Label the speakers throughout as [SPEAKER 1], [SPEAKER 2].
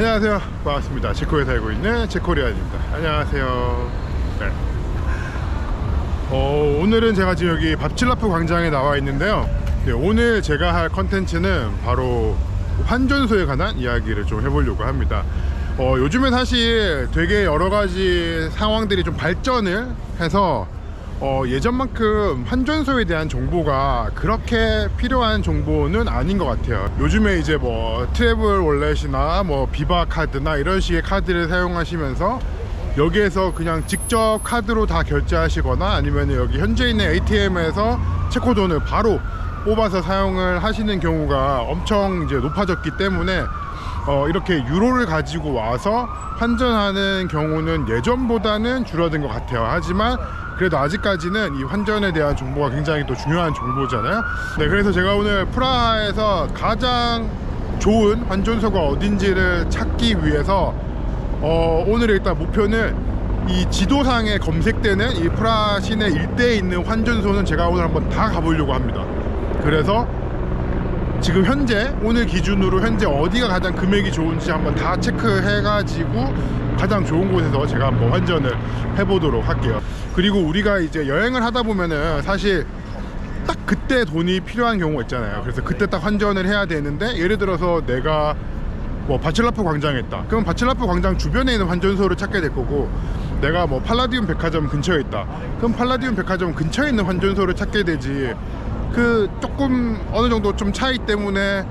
[SPEAKER 1] 안녕하세요. 반갑습니다. 체코에 살고 있는 체코리안입니다. 안녕하세요. 네. 어, 오늘은 제가 지금 여기 밥칠라프 광장에 나와 있는데요. 네, 오늘 제가 할 컨텐츠는 바로 환전소에 관한 이야기를 좀 해보려고 합니다. 어, 요즘에 사실 되게 여러 가지 상황들이 좀 발전을 해서 어, 예전만큼 환전소에 대한 정보가 그렇게 필요한 정보는 아닌 것 같아요. 요즘에 이제 뭐 트래블 월렛이나 뭐 비바 카드나 이런 식의 카드를 사용하시면서 여기에서 그냥 직접 카드로 다 결제하시거나 아니면 여기 현재 있는 ATM에서 체코돈을 바로 뽑아서 사용을 하시는 경우가 엄청 이제 높아졌기 때문에 어, 이렇게 유로를 가지고 와서 환전하는 경우는 예전보다는 줄어든 것 같아요. 하지만 그래도 아직까지는 이 환전에 대한 정보가 굉장히 또 중요한 정보잖아요. 네, 그래서 제가 오늘 프라하에서 가장 좋은 환전소가 어딘지를 찾기 위해서 어, 오늘 일단 목표는 이 지도상에 검색되는 이 프라하 시내 일대에 있는 환전소는 제가 오늘 한번 다 가보려고 합니다. 그래서 지금 현재 오늘 기준으로 현재 어디가 가장 금액이 좋은지 한번 다 체크해 가지고 가장 좋은 곳에서 제가 한번 환전을 해보도록 할게요. 그리고 우리가 이제 여행을 하다 보면은 사실 딱 그때 돈이 필요한 경우가 있잖아요. 그래서 그때 딱 환전을 해야 되는데 예를 들어서 내가 뭐 바칠라프 광장에 있다. 그럼 바칠라프 광장 주변에 있는 환전소를 찾게 될 거고 내가 뭐 팔라디움 백화점 근처에 있다. 그럼 팔라디움 백화점 근처에 있는 환전소를 찾게 되지. 그 조금 어느 정도 좀 차이 때문에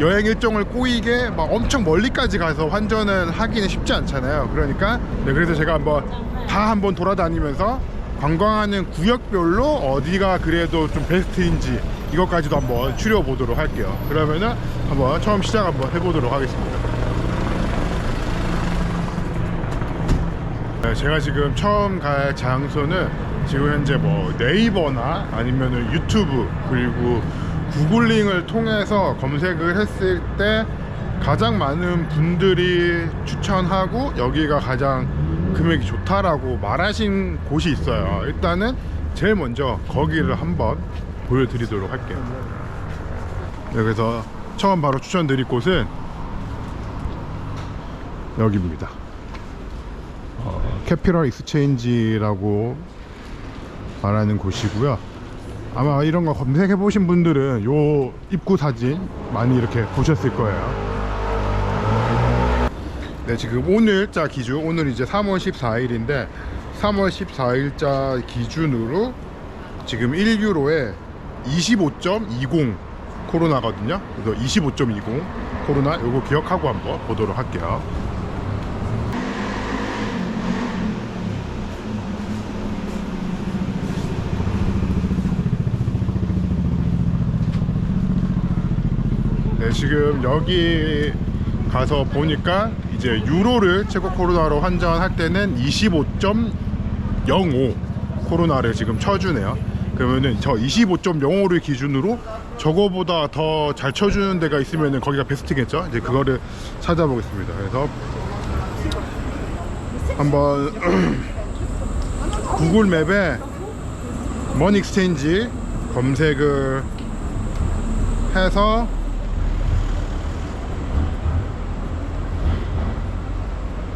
[SPEAKER 1] 여행 일정을 꼬이게 막 엄청 멀리까지 가서 환전을 하기는 쉽지 않잖아요. 그러니까 네, 그래서 제가 한번 다 한번 돌아다니면서 관광하는 구역별로 어디가 그래도 좀 베스트인지 이것까지도 한번 추려 보도록 할게요. 그러면은 한번 처음 시작 한번 해보도록 하겠습니다. 네, 제가 지금 처음 갈 장소는 지금 현재 뭐 네이버나 아니면은 유튜브 그리고 구글링을 통해서 검색을 했을 때 가장 많은 분들이 추천하고 여기가 가장 금액이 좋다라고 말하신 곳이 있어요. 일단은 제일 먼저 거기를 한번 보여드리도록 할게요. 네, 그래서 처음 바로 추천드릴 곳은 여기입니다. 어, 캐피럴 익스체인지라고 말하는 곳이고요. 아마 이런 거 검색해 보신 분들은 요 입구 사진 많이 이렇게 보셨을 거예요. 네, 지금 오늘자 기준 오늘 이제 3월 14일인데 3월 14일자 기준으로 지금 1유로에 25.20 코로나거든요. 그래서 25.20 코로나 요거 기억하고 한번 보도록 할게요. 네, 지금 여기 가서 보니까 이제 유로를 체코 코로나로 환전할 때는 25.05 코로나를 지금 쳐주네요. 그러면은 저 25.05를 기준으로 저거보다 더 잘 쳐주는 데가 있으면은 거기가 베스트겠죠? 이제 그거를 찾아보겠습니다. 그래서 한번 구글 맵에 머니 익스체인지 검색을 해서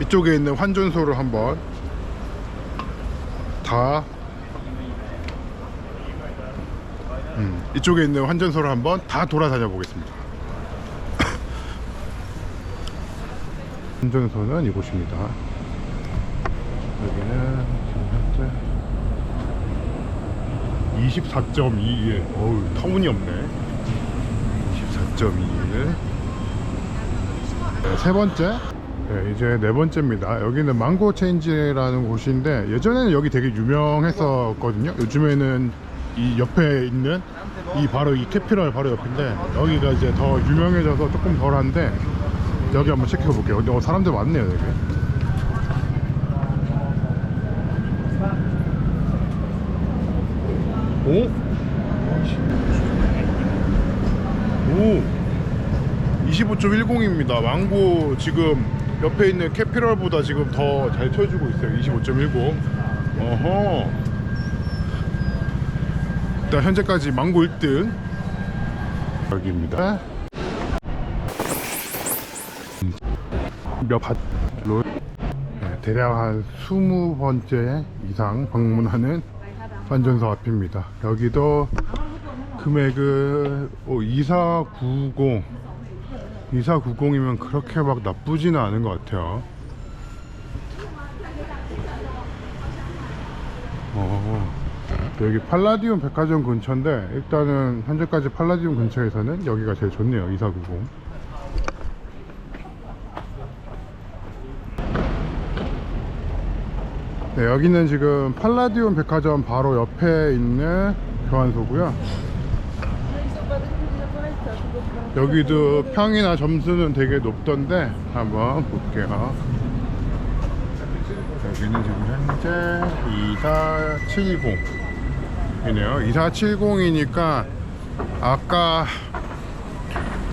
[SPEAKER 1] 이쪽에 있는 환전소를 한번 다 음, 이쪽에 있는 환전소를 한번 다 돌아다녀 보겠습니다. 환전소는 이곳입니다. 여기는 지금 현재 24.21 어우 터무니없네 24.21 네, 세 번째 네, 이제 네 번째입니다. 여기는 망고 체인지라는 곳인데 예전에는 여기 되게 유명했었거든요. 요즘에는 이 옆에 있는 이 바로 이 캐피럴 바로 옆인데 여기가 이제 더 유명해져서 조금 덜한데 여기 한번 체크해 볼게요. 어, 사람들 많네요 여기. 오? 오 25.10입니다. 망고 지금 옆에 있는 캐피럴보다 지금 더 잘 쳐주고 있어요. 25.10. 어허. 일단 현재까지 망고 1등. 여기입니다. 몇 밭로 네, 대략 한 20번째 이상 방문하는 환전소 앞입니다. 여기도 금액은 어, 2490 2490이면 그렇게 막 나쁘지는 않은 것 같아요. 어, 여기 팔라디움 백화점 근처인데 일단은 현재까지 팔라디움 근처에서는 여기가 제일 좋네요. 2490. 네, 여기는 지금 팔라디움 백화점 바로 옆에 있는 교환소고요. 여기도 평이나 점수는 되게 높던데 한번 볼게요. 여기는 지금 현재 2470이네요. 2470이니까 아까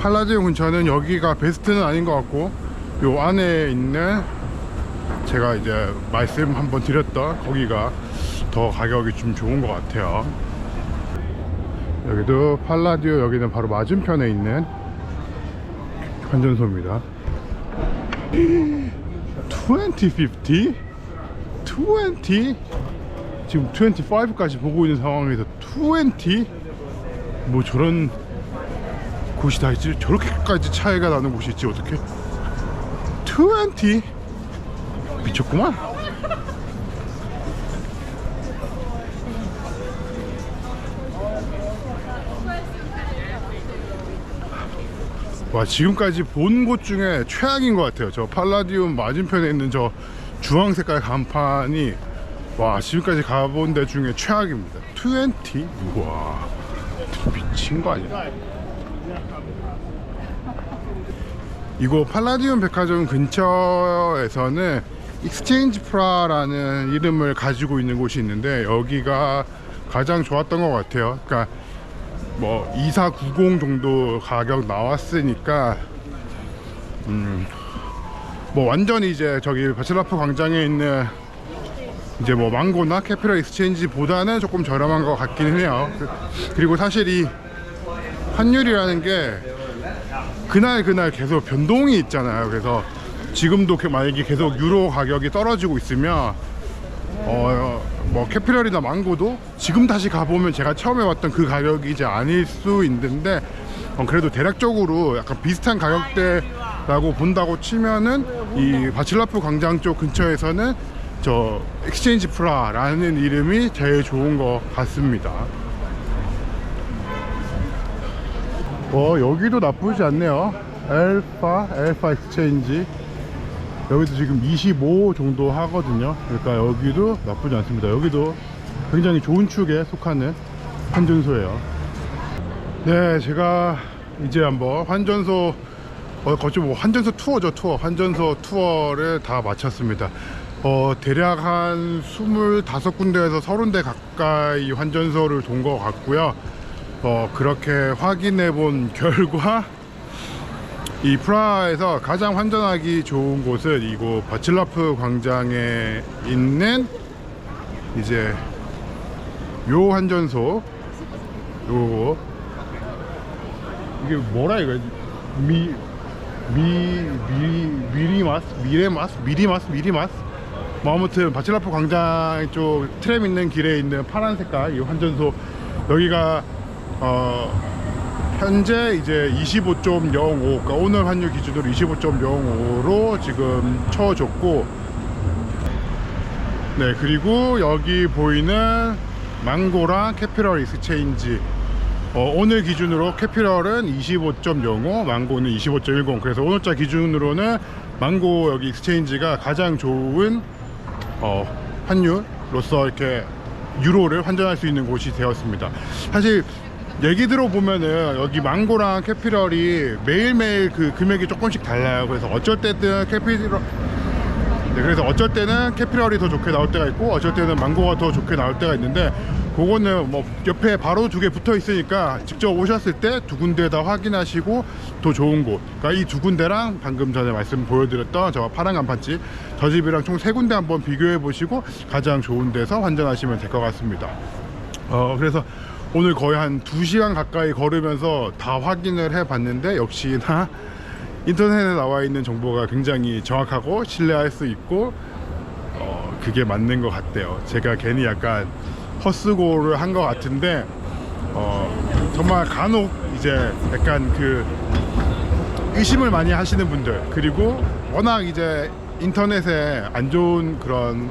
[SPEAKER 1] 팔라디움 근처는 여기가 베스트는 아닌 것 같고 요 안에 있는 제가 이제 말씀 한번 드렸던 거기가 더 가격이 좀 좋은 것 같아요. 여기도 팔라디오 여기는 바로 맞은편에 있는 환전소입니다. 2050? 20? 지금 25까지 보고 있는 상황에서 20? 뭐 저런 곳이 다 있지? 저렇게까지 차이가 나는 곳이 있지 어떻게? 20? 미쳤구만. 와 지금까지 본 곳 중에 최악인 것 같아요. 저 팔라디움 맞은편에 있는 저 주황 색깔 간판이 와 지금까지 가본 데 중에 최악입니다. 20? 우와 미친 거 아니야? 이거 팔라디움 백화점 근처에서는 익스체인지 프라라는 이름을 가지고 있는 곳이 있는데 여기가 가장 좋았던 것 같아요. 그러니까 뭐 2490 정도 가격 나왔으니까 음 뭐 완전히 이제 저기 바칠라프 광장에 있는 이제 뭐 망고나 캐피럴 익스체인지 보다는 조금 저렴한 것 같기는 해요. 그- 그리고 사실 이 환율이라는 게 그날 그날 계속 변동이 있잖아요. 그래서 지금도 그 만약에 계속 유로 가격이 떨어지고 있으면 어 뭐 캐피럴이나 망고도 지금 다시 가보면 제가 처음에 왔던 그 가격이 이제 아닐 수 있는데 어, 그래도 대략적으로 약간 비슷한 가격대라고 본다고 치면은 이 바칠라프 광장 쪽 근처에서는 저 엑스체인지 프라라는 이름이 제일 좋은 것 같습니다. 어 여기도 나쁘지 않네요 엘파 엘파 엑스체인지 여기도 지금 25 정도 하거든요. 그러니까 여기도 나쁘지 않습니다. 여기도 굉장히 좋은 축에 속하는 환전소예요. 네 제가 이제 한번 환전소 어 거치 뭐 환전소 투어죠 투어. 환전소 투어를 다 마쳤습니다. 어 대략 한 25군데에서 30대 가까이 환전소를 돈 것 같고요. 어, 그렇게 확인해 본 결과 이 프라하에서 가장 환전하기 좋은 곳은 이곳 바칠라프 광장에 있는 이제 요 환전소 요거 이게 뭐라 이거 미, 미, 미, 미리마스? 미레마스? 미리마스? 미리마스? 뭐 아무튼 바칠라프 광장 쪽 트램 있는 길에 있는 파란 색깔 이 환전소 여기가 어 현재 이제 25.05 그러니까 오늘 환율 기준으로 25.05로 지금 쳐줬고 네 그리고 여기 보이는 망고랑 캐피럴 익스체인지 어, 오늘 기준으로 캐피럴은 25.05 망고는 25.10 그래서 오늘자 기준으로는 망고 여기 익스체인지가 가장 좋은 어, 환율로서 이렇게 유로를 환전할 수 있는 곳이 되었습니다. 사실 얘기 들어보면은 여기 망고랑 캐피럴이 매일매일 그 금액이 조금씩 달라요. 그래서 어쩔 때든 캐피럴 네, 그래서 어쩔 때는 캐피럴이 더 좋게 나올 때가 있고 어쩔 때는 망고가 더 좋게 나올 때가 있는데 그거는 뭐 옆에 바로 두 개 붙어 있으니까 직접 오셨을 때 두 군데 다 확인하시고 더 좋은 곳 그러니까 이 두 군데랑 방금 전에 말씀 보여드렸던 저 파란 간판집 저 집이랑 총 세 군데 한번 비교해 보시고 가장 좋은 데서 환전하시면 될 것 같습니다 어 그래서 오늘 거의 한 2시간 가까이 걸으면서 다 확인을 해 봤는데 역시나 인터넷에 나와 있는 정보가 굉장히 정확하고 신뢰할 수 있고 어, 그게 맞는 것 같대요. 제가 괜히 약간 헛수고를 한 것 같은데 어, 정말 간혹 이제 약간 그 의심을 많이 하시는 분들 그리고 워낙 이제 인터넷에 안 좋은 그런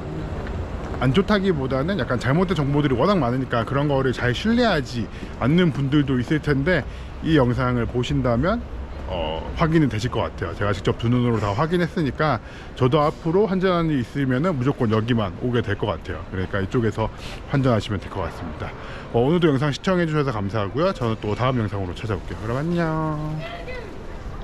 [SPEAKER 1] 안 좋다기보다는 약간 잘못된 정보들이 워낙 많으니까 그런 거를 잘 신뢰하지 않는 분들도 있을 텐데 이 영상을 보신다면 어, 확인이 되실 것 같아요. 제가 직접 두 눈으로 다 확인했으니까 저도 앞으로 환전하는 일 있으면은 무조건 여기만 오게 될 것 같아요. 그러니까 이쪽에서 환전하시면 될 것 같습니다. 어, 오늘도 영상 시청해 주셔서 감사하고요. 저는 또 다음 영상으로 찾아올게요. 그럼 안녕.